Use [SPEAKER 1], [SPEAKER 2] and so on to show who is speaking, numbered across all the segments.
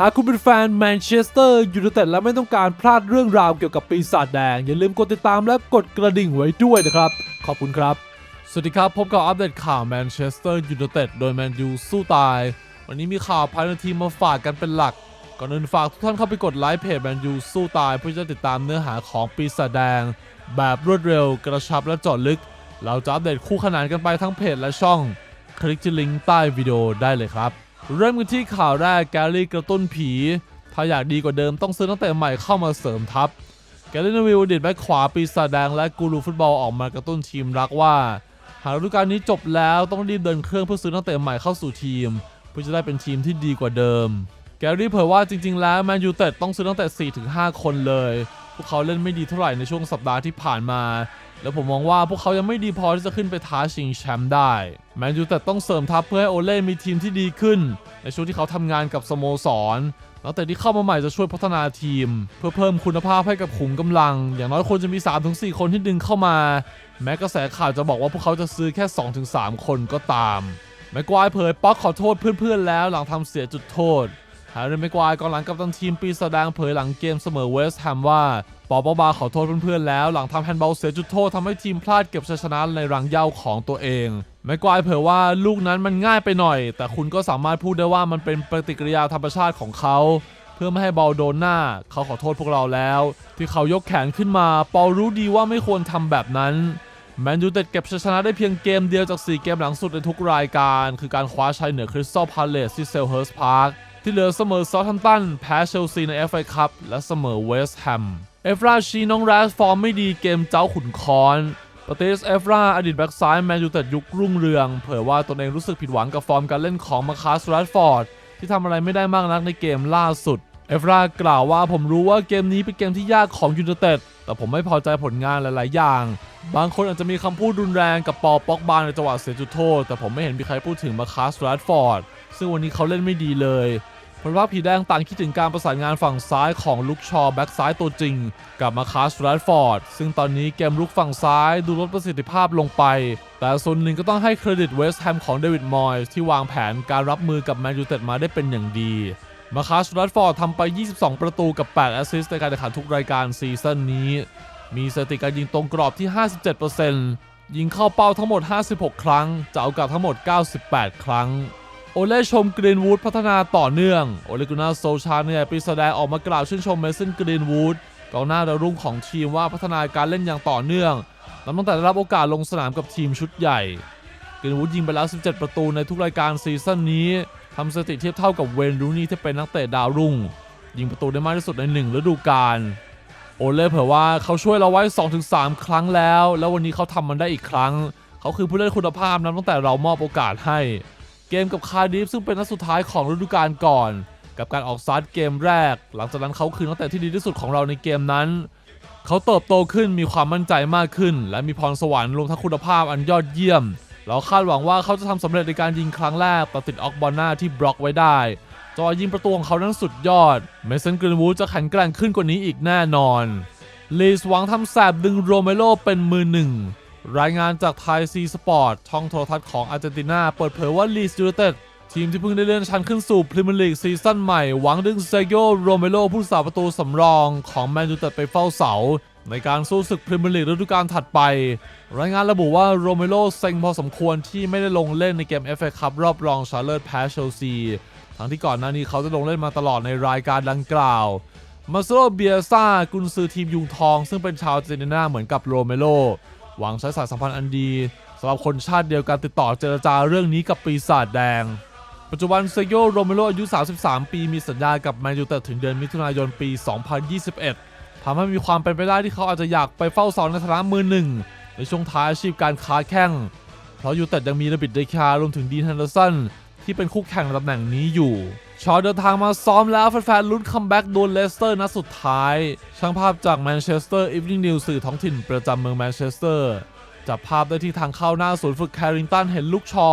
[SPEAKER 1] หากคุณเป็นแฟนแมนเชสเตอร์ยูไนเต็ดและไม่ต้องการพลาดเรื่องราวเกี่ยวกับปีศาจแดง อย่าลืมกดติดตามและกดกระดิ่งไว้ด้วยนะครับ ขอบคุณครับ สวัสดีครับ พบกับอัปเดตข่าวแมนเชสเตอร์ยูไนเต็ดโดยแมนยูสู้ตาย วันนี้มีข่าวภายในทีมมาฝากกันเป็นหลัก ก่อนอื่นฝากทุกท่านเข้าไปกดไลค์เพจแมนยูสู้ตาย เพื่อจะติดตามเนื้อหาของปีศาจแดง แบบรวดเร็วกระชับและเจาะลึก เราจะอัปเดตคู่ขนานกันไปทั้งเพจและช่อง คลิกที่ลิงก์ใต้วิดีโอได้เลยครับ เริ่มกันที่ข่าวแรกแกลลี่กระตุ้นผี ถ้าอยากดีกว่าเดิมต้องซื้อนักเตะใหม่เข้ามาเสริมทัพ แกลลี่นวิลดิตแบ็คขวาปีศาจแดงและกูรูฟุตบอลออกมากระตุ้นทีมรักว่า หากฤดูกาลนี้จบแล้วต้องรีบเดินเครื่องเพื่อซื้อนักเตะใหม่เข้าสู่ทีม เพื่อจะได้เป็นทีมที่ดีกว่าเดิม แกลลี่เผยว่าจริง ๆ แล้วแมนยูเต็ดต้องซื้อตั้งแต่4-5 คนเลย พวกเขาเล่นไม่ดีเท่าไหร่ในช่วงสัปดาห์ที่ผ่านมา แล้วผมมองว่าพวกเขายังไม่ดีพอที่จะขึ้นไปท้าชิงแชมป์ได้แมนยูแต่ต้องเสริมทัพเพื่อให้โอเล่มีทีมที่ดีขึ้น ในช่วงที่เขาทำงานกับสโมสรนักเตะที่เข้ามาใหม่จะช่วยพัฒนาทีม เพื่อเพิ่มคุณภาพให้กับขุมกำลัง อย่างน้อยควรจะมี 3-4 คนที่ดึงเข้ามา แม้กระแสข่าวจะบอกว่าพวกเขาจะซื้อแค่ 2-3 คนก็ตาม แม็กควายเผยป๊อกขอโทษเพื่อนๆแล้วหลังทำเสียจุดโทษ ฮาร์รี่แม็กควายกองหลังกัปตันทีมปีศาจแดงเผยหลังเกมเสมอเวสต์แฮมว่าปอปบาขอโทษเพื่อนๆแล้ว หลังทำแฮนด์บอลเสียจุดโทษทำให้ทีมพลาดเก็บชัยชนะในรังเย้าของตัวเองแม็กควายเผยว่าลูกนั้นมันง่ายไปหน่อย แต่คุณก็สามารถพูดได้ว่ามันเป็นปฏิกิริยาธรรมชาติของเขาเพื่อไม่ให้บอลโดนหน้า เขาขอโทษพวกเราแล้ว ที่เขายกแขนขึ้นมา ปอลรู้ดีว่าไม่ควรทำแบบนั้นแมนยูเต็ดเก็บชัยชนะได้เพียงเกมเดียวจาก 4 เกมหลังสุดในทุกรายการ คือการคว้าชัยเหนือคริสตัลพาเลสที่เซลเฮิร์สพาร์ค ที่เหลือเสมอซอทัมตันแพ้เชลซีใน FA คัพและเสมอเวสต์แฮมเอฟราชีน้องแรสฟอร์มไม่ดีเกมเจ้าขุนคอนปาเตสเอฟราอดีตแบ็กซ้ายแมนยูเต็ดยุครุ่งเรือง เผยว่าตนเองรู้สึกผิดหวังกับฟอร์มการเล่นของมาคาสแรดฟอร์ดที่ทำอะไรไม่ได้มากนักในเกมล่าสุด เอฟรากล่าวว่าผมรู้ว่าเกมนี้เป็นเกมที่ยากของยูไนเต็ดแต่ผมไม่พอใจผลงานหลาย ๆ อย่าง บางคนอาจจะมีคำพูดรุนแรงกับปอป็อกบาในจังหวะเสียจุดโทษ แต่ผมไม่เห็นมีใครพูดถึงมาคาสแรดฟอร์ดซึ่งวันนี้เขาเล่นไม่ดีเลย พราะว่าผีแดงต่างคิดถึงการประสานงานฝั่งซ้ายของลุกชอแบ็กซ้ายตัวจริง กับมาคาสแรดฟอร์ด ซึ่งตอนนี้เกมลุกฝั่งซ้ายดูลดประสิทธิภาพลงไป แต่ส่วนหนึ่งก็ต้องให้เครดิตเวสต์แฮมของเดวิดมอยส์ที่วางแผนการรับมือกับแมนยูเต็ดมาได้เป็นอย่างดีมาคาสรัดฟอร์ดทำไป 22 ประตูกับ 8 แอสซิสต์ในการแข่งขันทุกรายการซีซั่นนี้ มีสถิติการยิงตรงกรอบที่ 57%ยิงเข้าเป้าทั้งหมด 56 ครั้งจะเอากลับทั้งหมด 98 ครั้ง โอเล่ชมกรีนวูดพัฒนาต่อเนื่อง โอเลกุนาโซชาเนี่ยปีแสดงออกมากล่าวชื่นชมเมสันกรีนวูดกองหน้าดาวรุ่งของทีมว่าพัฒนาการเล่นอย่างต่อเนื่องนับตั้งแต่ได้รับโอกาสลงสนามกับทีมชุดใหญ่กรีนวูดยิงไปแล้ว 17 ประตูในทุกรายการซีซั่นนี้ทำสถิติเทียบเท่ากับเวนรูนี่ที่เป็นนักเตะดาวรุ่ง ยิงประตูได้มากที่สุดในหนึ่งฤดูกาลโอเล่เผยว่าเขาช่วยเราไว้ 2-3 ครั้งแล้ว แล้ววันนี้เขาทำมันได้อีกครั้ง เขาคือผู้เล่นคุณภาพนับตั้งแต่เรามอบโอกาสให้ เกมกับคาร์ดิฟซึ่งเป็นนัดสุดท้ายของฤดูกาลก่อน กับการออกสตาร์ทเกมแรก หลังจากนั้นเขาคือนักเตะที่ดีที่สุดของเราในเกมนั้น เขาเติบโตขึ้นมีความมั่นใจมากขึ้น และมีพรสวรรค์รวมทั้งคุณภาพอันยอดเยี่ยม เราคาดหวังว่าเขาจะทำสำเร็จในการยิงครั้งแรกแต่ติดออกบอลหน้าที่บล็อกไว้ได้จังหวะยิงประตูของเขานั้นสุดยอด เมสันกรีนวูดจะแข็งแกร่งขึ้นกว่านี้อีกแน่นอน ลีสหวังทำแสบดึงโรเมโรเป็นมือหนึ่ง รายงานจากไทยซีสปอร์ตช่องโทรทัศน์ของอาร์เจนตินา เปิดเผยว่าลีสยูไนเต็ดทีมที่เพิ่งได้เลื่อนชั้นขึ้นสู่พรีเมียร์ลีกซีซั่นใหม่ หวังดึงเซโยโรเมโรผู้สาประตูสำรองของแมนยูเต็ดไปเฝ้าเสา ในการสู้ศึกพรีเมียร์ลีกฤดูกาลถัดไป รายงานระบุว่าโรเมโรเซ็งพอสมควรที่ไม่ได้ลงเล่นในเกม FA คัพรอบรองชาเลอร์แพ้เชลซีทั้งที่ก่อนหน้านี้เขาจะลงเล่นมาตลอดในรายการดังกล่าวมาโซโลเบียซ่ากุนซือทีมยุงทอง ซึ่งเป็นชาวอาร์เจนตินาเหมือนกับโรเมโร หวังใช้สายสัมพันธ์อันดีสำหรับคนชาติเดียวกันติดต่อเจรจาเรื่องนี้กับปีศาจแดง ปัจจุบันเซโยโรเมโรอายุ 33 ปีมีสัญญากับแมนยูเต็ดถึงเดือนมิถุนายนปี 2021ทำให้มีความเป็นไปได้ที่เขาอาจจะอยากไปเฝ้าเสาในฐานะมือหนึ่ง ในช่วงท้ายอาชีพการค้าแข้งเพราะยูเต็ดยังมีระบิดเดคารวมถึงดีนฮันเดอร์สันที่เป็นคู่แข่งตำแหน่งนี้อยู่ ชอเดินทางมาซ้อมแล้วแฟนๆลุ้นคัมแบ็กโดนเลสเตอร์นัดสุดท้าย ช่างภาพจากแมนเชสเตอร์อีฟนิ่งนิวสื่อท้องถิ่นประจำเมืองแมนเชสเตอร์จับภาพได้ที่ทางเข้าหน้าศูนย์ฝึกแคริงตันเห็นลูกชอ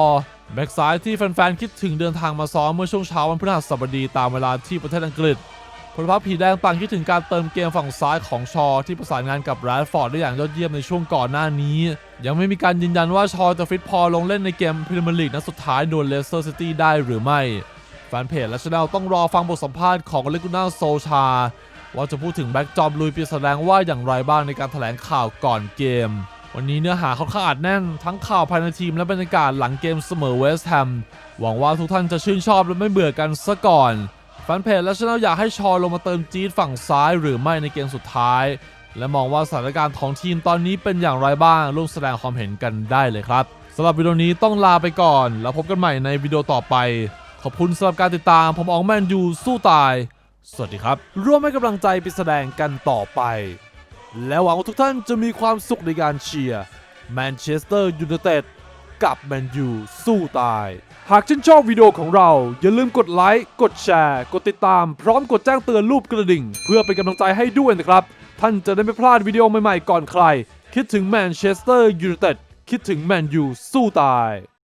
[SPEAKER 1] แบ็กซ้ายที่แฟนๆคิดถึงเดินทางมาซ้อมเมื่อช่วงเช้าวันพฤหัสบดีตามเวลาที่ประเทศอังกฤษพลพักผีแดงต่างคิดถึงการเติมเกมฝั่งซ้ายของชอ ที่ประสานงานกับแรดฟอร์ดได้อย่างยอดเยี่ยมในช่วงก่อนหน้านี้ ยังไม่มีการยืนยันว่าชอจะฟิตพอลงเล่นในเกมพรีเมียร์ลีกนัดสุดท้ายโดนเลสเตอร์ซิตี้ได้หรือไม่ แนเพจและช anel ต้องรอฟังบทสัมภาษณ์ของเลกูน่าโซชา ว่าจะพูดถึงแบ็กจอมลุยปีแสดงว่าอย่างไรบ้างในการแถลงข่าวก่อนเกม วันนี้เนื้อหาค่อนข้าดแน่นทั้งข่าวภายในทีมและบรรยากาศหลังเกมเสมอเวสต์แฮมหวังว่าทุกท่านจะชื่นชอบและไม่เบื่อกันซะก่อนแฟนเพจและช anel อยากให้ชอลงมาเติมจี๊ดฝั่งซ้ายหรือไม่ในเกมสุดท้าย และมองว่าสถานการณ์ของทีมตอนนี้เป็นอย่างไรบ้างร่วมแสดงความเห็นกันได้เลยครับสำหรับวิดีโอนี้ต้องลาไปก่อน แล้วพบกันใหม่ในวิดีโอต่อไป ขอบคุณสำหรับการติดตาม ผมอองแมนยูสู้ตาย สวัสดีครับ ร่วมให้กำลังใจไปแสดงกันต่อไป และหวังว่าทุกท่านจะมีความสุขในการเชียร์แมนเชสเตอร์ยูไนเต็ดกับแมนยูสู้ตาย หากชื่นชอบวิดีโอของเรา อย่าลืมกดไลค์ กดแชร์ กดติดตาม พร้อมกดแจ้งเตือนรูปกระดิ่ง เพื่อเป็นกำลังใจให้ด้วยนะครับ ท่านจะได้ไม่พลาดวิดีโอใหม่ๆก่อนใคร คิดถึงแมนเชสเตอร์ยูไนเต็ดคิดถึงแมนยูสู้ตาย